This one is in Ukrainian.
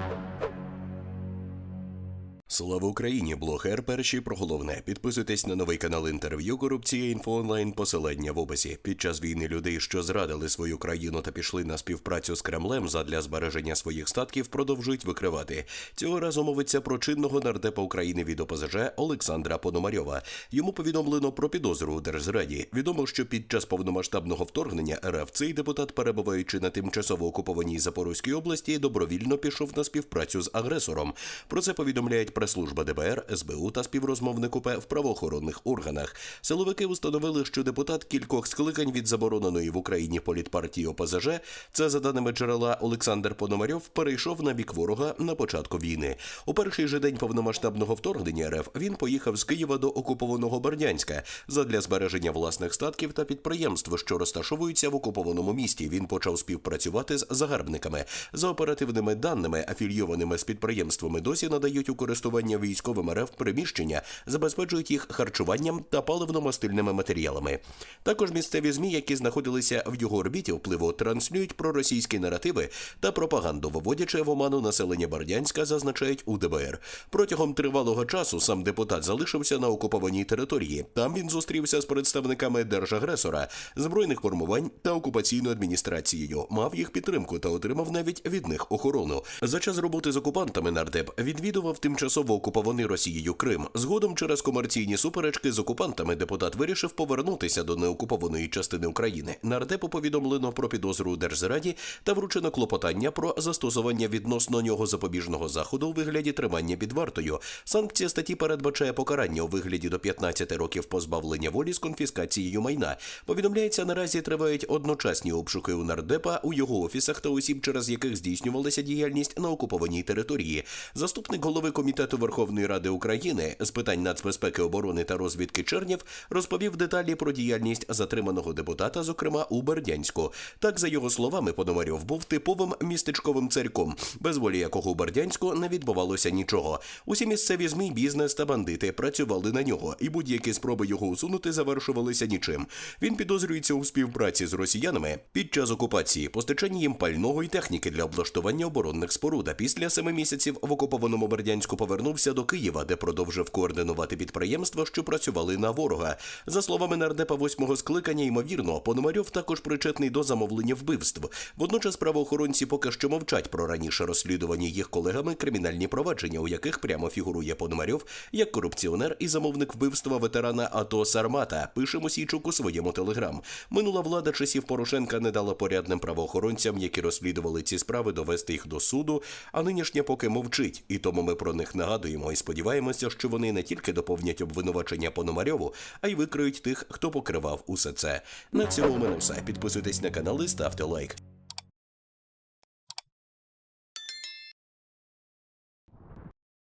Thank you. Слава Україні! Блогер перший про головне. Підписуйтесь на новий канал інтерв'ю Корупція інфо онлайн. Посилання в описі. Під час війни людей, що зрадили свою країну та пішли на співпрацю з Кремлем задля збереження своїх статків, продовжують викривати. Цього разу мовиться про чинного нардепа України від ОПЗЖ Олександра Пономарьова. Йому повідомлено про підозру у держзраді. Відомо, що під час повномасштабного вторгнення РФ цей депутат, перебуваючи на тимчасово окупованій Запорозькій області, добровільно пішов на співпрацю з агресором. Про це повідомляють прес-служба ДБР, СБУ та співрозмовник УП в правоохоронних органах. Силовики установили, що депутат кількох скликань від забороненої в Україні політпартії ОПЗЖ, це за даними джерела Олександр Пономарьов, перейшов на бік ворога на початку війни. У перший же день повномасштабного вторгнення РФ він поїхав з Києва до окупованого Бердянська задля збереження власних статків та підприємств, що розташовуються в окупованому місті. Він почав співпрацювати з загарбниками. За оперативними даними, афільйованими з підприємствами досі надають у користування військовим РФ приміщення, забезпечують їх харчуванням та паливно-мастильними матеріалами. Також місцеві змі, які знаходилися в його орбіті впливу, транслюють проросійські наративи та пропаганду, виводячи в оману населення Бердянська, зазначають у ДБР. Протягом тривалого часу сам депутат залишився на окупованій території. Там він зустрівся з представниками держагресора, збройних формувань та окупаційною адміністрацією, мав їх підтримку та отримав навіть від них охорону. За час роботи з окупантами нардеп відвідував тимчасово окупований Росією Крим. Згодом через комерційні суперечки з окупантами депутат вирішив повернутися до неокупованої частини України. Нардепу повідомлено про підозру у держзраді та вручено клопотання про застосування відносно нього запобіжного заходу у вигляді тримання під вартою. Санкція статті передбачає покарання у вигляді до 15 років позбавлення волі з конфіскацією майна. Повідомляється, наразі тривають одночасні обшуки у нардепа у його офісах та осіб, через яких здійснювалася діяльність на окупованій території. Заступник голови комітету Верховної Ради України з питань нацбезпеки, оборони та розвідки Чернєв розповів деталі про діяльність затриманого депутата, зокрема у Бердянську. Так, за його словами, Пономарьов був типовим містечковим царьком, без волі якого у Бердянську не відбувалося нічого. Усі місцеві змі, бізнес та бандити працювали на нього, і будь-які спроби його усунути завершувалися нічим. Він підозрюється у співпраці з росіянами під час окупації, постачанні їм пального і техніки для облаштування оборонних споруд. А після семи місяців в окупованому Бердянську повернувся до Києва, де продовжив координувати підприємства, що працювали на ворога. За словами нардепа восьмого скликання, ймовірно, Пономарьов також причетний до замовлення вбивств. Водночас правоохоронці поки що мовчать про раніше розслідувані їх колегами кримінальні провадження, у яких прямо фігурує Пономарьов як корупціонер і замовник вбивства ветерана АТО Сармата. Пише Мосійчук у своєму телеграм. Минула влада часів Порошенка не дала порядним правоохоронцям, які розслідували ці справи, довести їх до суду. А нинішня поки мовчить, і тому ми про них нагадуємо і сподіваємося, що вони не тільки доповнять обвинувачення Пономарьову, а й викриють тих, хто покривав усе це. На цьому в мене все. Підписуйтесь на канал і ставте лайк.